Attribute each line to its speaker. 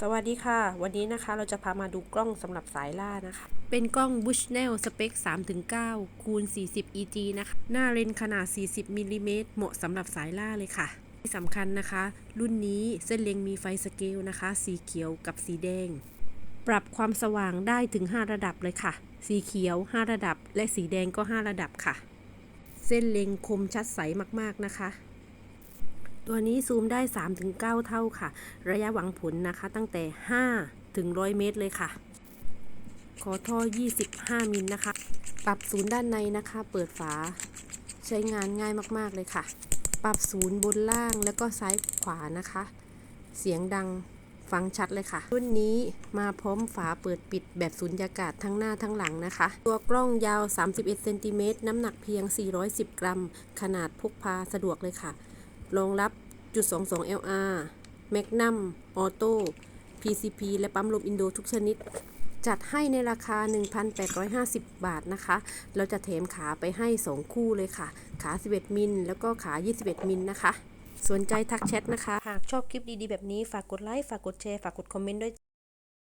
Speaker 1: สวัสดีค่ะ วันนี้นะคะเราจะพามาดูกล้องสำหรับสายล่านะคะ เป็นกล้อง Bushnell สเปค 3-9 คูณ 40 EG นะคะ หน้าเลนส์ขนาด 40มิลลิเมตรเหมาะสำหรับสายล่าเลยค่ะ ที่สำคัญนะคะ รุ่นนี้เส้นเล็งมีไฟสเกลนะคะ สีเขียวกับสีแดง ปรับความสว่างได้ถึง 5 ระดับเลยค่ะ สีเขียว 5 ระดับ และสีแดงก็ 5 ระดับค่ะ เส้นเล็งคมชัดใสมากๆนะคะ ตัวนี้ซูมได้ 3-9 เท่าค่ะ ระยะหวังผลนะคะตั้งแต่ 5 ถึง 100 เมตรเลยค่ะ ขอท่อ 25 มิลนะคะ ปรับศูนย์ด้านในนะคะ เปิดฝา ใช้งานง่ายมากๆเลยค่ะ ปรับศูนย์บนล่างแล้วก็ซ้ายขวานะคะ เสียงดังฟังชัดเลยค่ะ รุ่นนี้มาพร้อมฝาเปิดปิดแบบสุญญากาศทั้งหน้าทั้งหลังนะคะ ตัวกล้องยาว 31 เซนติเมตรน้ำหนักเพียง 410 กรัม ขนาดพกพาสะดวกเลยค่ะ รองรับจุด22 LR Magnum Auto PCP และปั๊มลมอินโดทุกชนิด จัดให้ในราคา 1,850 บาทนะคะ เราจะแถมขาไปให้ 2 คู่เลยค่ะ ขา 11 มิล แล้วก็ขา 21 มิลนะคะ สนใจทักแชทนะคะ หากชอบคลิปดีๆ แบบนี้ฝากกดไลค์ ฝากกดแชร์ ฝากกดคอมเมนต์ด้วย